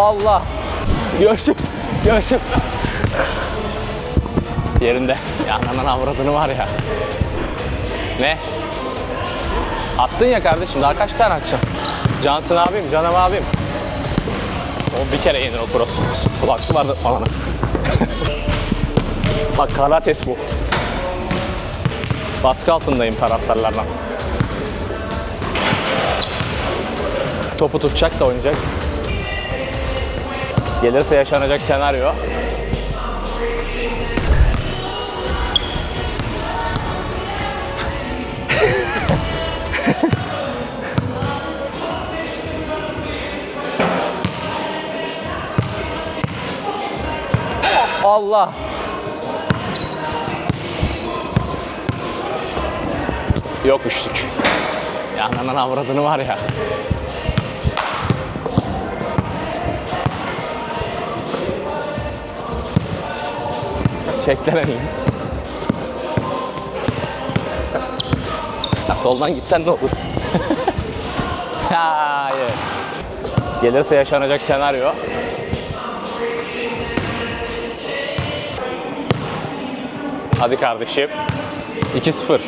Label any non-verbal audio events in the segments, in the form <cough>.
Allah. Göğsüm. Göğsüm. Yerinde. Ya ananın avradını var ya. Ne? Attın ya kardeşim daha kaç tane atacaksın? Cansın abim, canım abim. O bir kere yenir o cross. Kulaklı vardı falan. <laughs> Bak karates bu. Baskı altındayım taraftarlardan. Topu tutacak da oynayacak. Gelirse yaşanacak senaryo. Allah. Yok üçlük. Ya ananın avradını var ya. Çekler elini. Ya soldan gitsen ne olur? <laughs> Hayır. Gelirse yaşanacak senaryo. Hadi kardeşim. 2-0.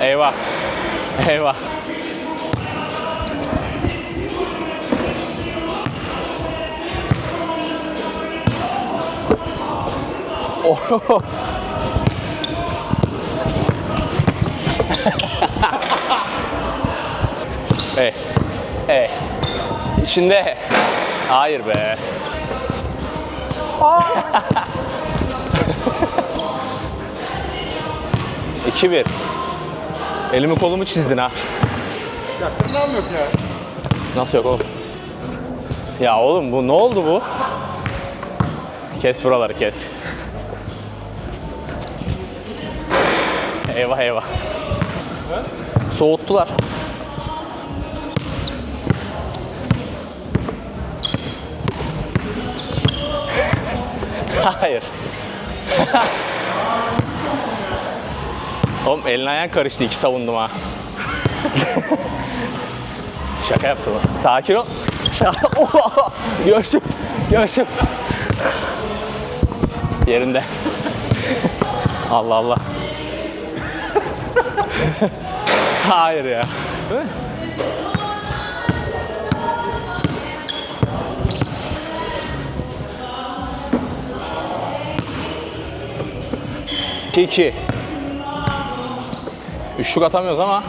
Eyvah. Eyvah. Oh. <laughs> Hey. Hey. İçinde. Hayır be. <laughs> İki bir. Elimi kolumu çizdin ha. Ya tırnağım yok ya. Nasıl yok oğlum? Ya oğlum bu ne oldu bu? Kes buraları kes. Eyvah eyvah. Soğuttular. <laughs> Hayır. Oğlum elin ayağın karıştı iki savundum ha. <laughs> Şaka yaptım. Sakin ol. <laughs> Göğsüm. Göğsüm. Yerinde. Allah Allah. <laughs> Hayır ya. İki. Üçlük atamıyoruz ama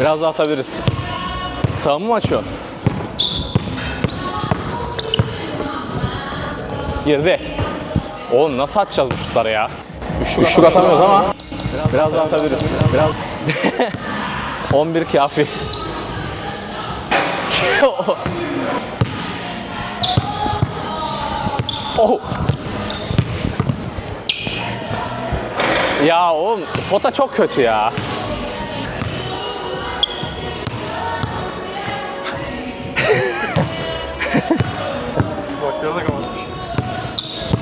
biraz daha atabiliriz. Savunma mı açıyor? Girdi. Oğlum nasıl atacağız bu şutları ya? Üçlük, Üçlük atamıyoruz ama biraz, daha atabiliriz. Biraz <laughs> 11 kafi. <laughs> oh. Ya oğlum pota çok kötü ya. Kulakları da kapatmış.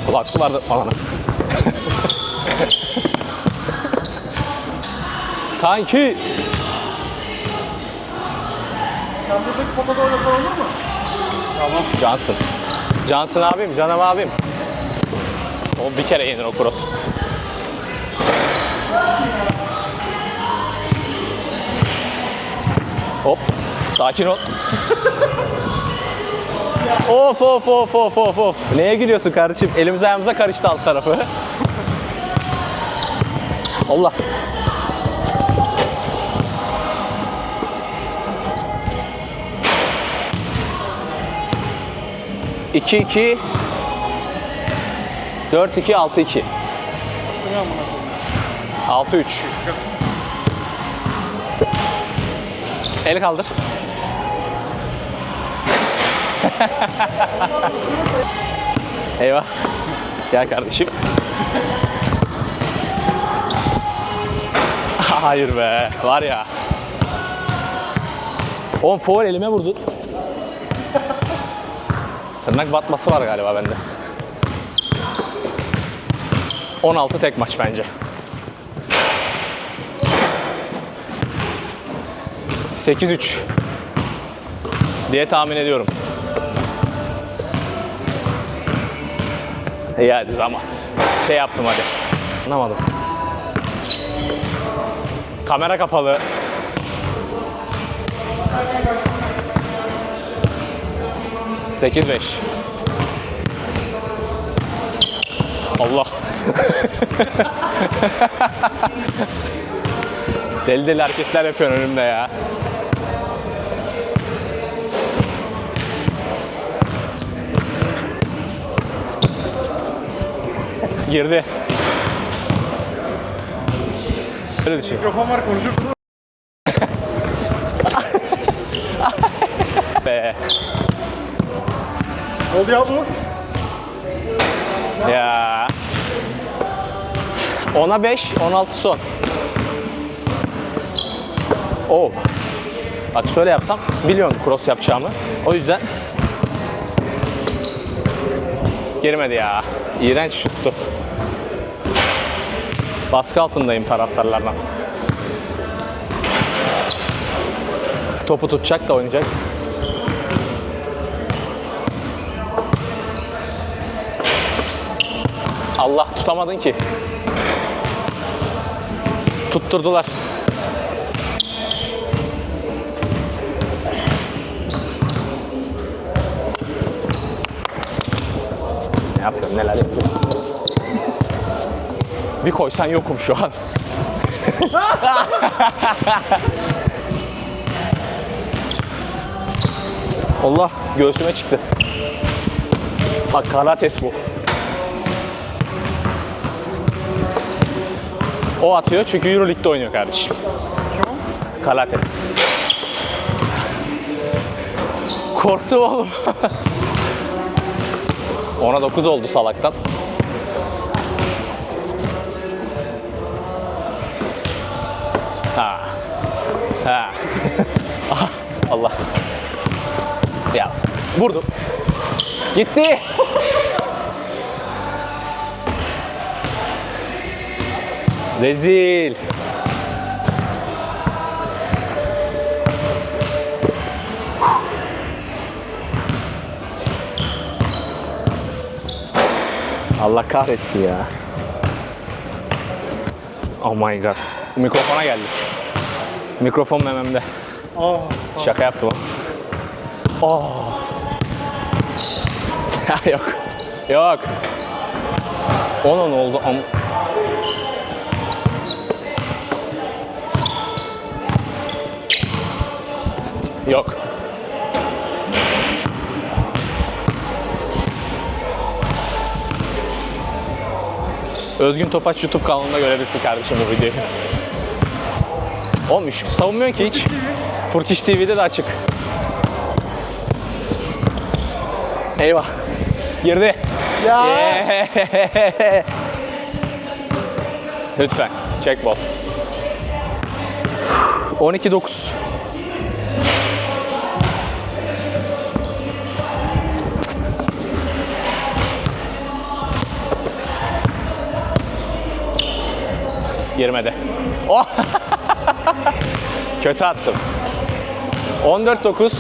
Kulaklı vardı falan. <laughs> Kanki. Sen buradaki potada oynasan olur mu? Tamam. Cansın. Cansın abim, canım abim. O bir kere yenir o cross. Hop. Sakin ol. <laughs> of of of of of of. Neye gülüyorsun kardeşim? Elimiz ayağımıza karıştı alt tarafı. <laughs> Allah. İki iki. Dört iki altı iki. Ne amına koyayım? Altı üç. El kaldır. <laughs> Eyvah. Gel kardeşim. <laughs> Hayır be. Var ya. Oğlum foul elime vurdun. Tırnak batması var galiba bende. 16 tek maç bence. 8-3 diye tahmin ediyorum. İyi hadi ama şey yaptım hadi. Anlamadım. Kamera kapalı. Sekiz beş. Allah. <laughs> deli deli hareketler yapıyorsun önümde ya. Girdi. Öyle düşün. Mikrofon var konuşursun. Be. Ne oldu ya bu? Ya. 10'a 5, 16 son. Oo. Bak şöyle yapsam biliyorsun cross yapacağımı. O yüzden girmedi ya. İğrenç şuttu. Baskı altındayım taraftarlardan. Topu tutacak da oynayacak. Allah tutamadın ki. Tutturdular. Ne yapıyorum neler yapıyorum. Bir koysan yokum şu an. <laughs> Allah göğsüme çıktı. Bak karates bu. O atıyor çünkü Euroleague'de oynuyor kardeşim. Kalates. Korktum oğlum. <laughs> Ona 9 oldu salaktan. Ha. Ha. <laughs> Aha, Allah. Ya vurdum. Gitti. Rezil. Allah kahretsin ya. Oh my god. Mikrofona geldi. Mikrofon mememde. Aa. Şaka yaptım o. Oh. Ya yok. Yok. Ona ne oldu? Am Yok. Özgün Topaç YouTube kanalında görebilirsin kardeşim bu videoyu. Oğlum savunmuyorsun ki hiç. Furkiş TV'de de açık. Eyvah. Girdi. Ya. Yeah. <laughs> Lütfen. Çek bol. 12-9. Girmedi. Oh! <laughs> Kötü attım. 14-9.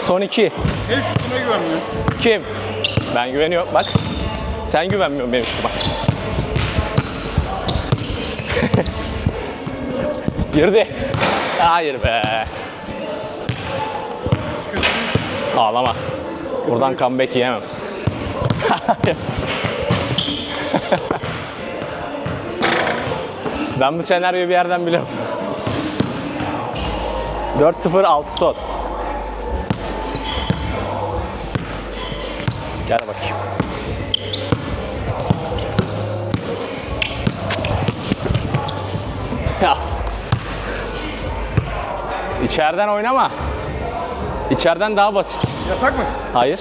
Son 2. El şutuna güvenmiyor. Kim? Ben güveniyorum. Bak. Sen güvenmiyorsun benim şutuma. <laughs> Girdi. Hayır be. Ağlama. Buradan comeback yiyemem. <laughs> ben bu senaryoyu bir yerden biliyorum. 4-0 6 son. Gel bakayım. Ya. İçeriden oynama. İçeriden daha basit. Yasak mı? Hayır.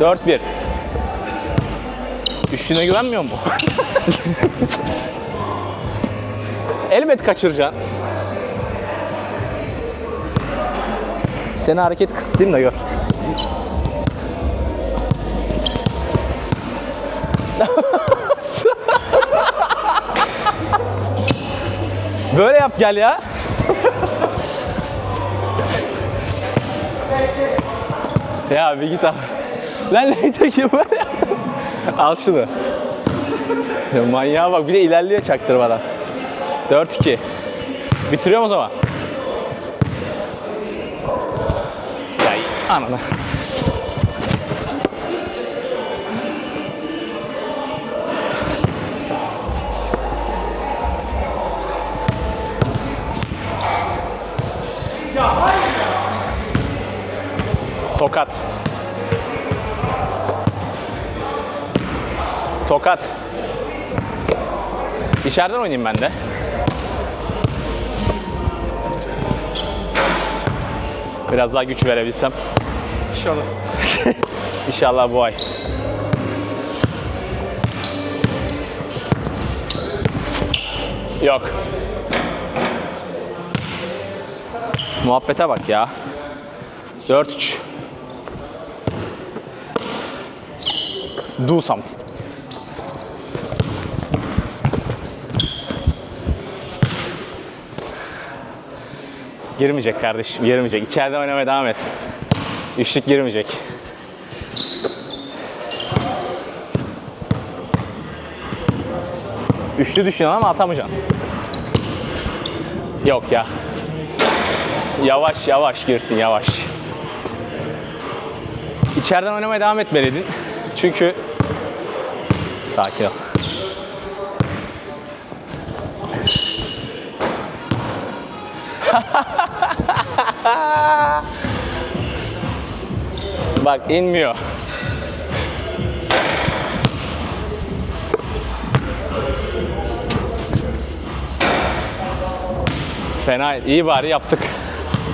4-1. Üçlüğüne güvenmiyor mu? <laughs> Elbet kaçıracaksın. Seni hareket kısıtlayayım da gör. <laughs> Böyle yap gel ya. <laughs> Ya bir git abi. Lan neydi ki böyle? Al şunu. Ya manyağa bak bir de ilerliyor çaktırmadan. 4-2. Bitiriyorum o zaman. Ya anana. Tokat. Tokat. İçeriden oynayayım ben de. Biraz daha güç verebilsem. İnşallah. <laughs> İnşallah bu ay. Yok. Muhabbete bak ya. 4-3. Do something. Girmeyecek kardeşim, girmeyecek. İçeride oynamaya devam et. Üçlük girmeyecek. Üçlü düşünüyorsun ama atamayacaksın. Yok ya. Yavaş yavaş girsin yavaş. İçeriden oynamaya devam etmeliydin. Çünkü sakin ol. <laughs> Bak inmiyor. Fena iyi bari yaptık.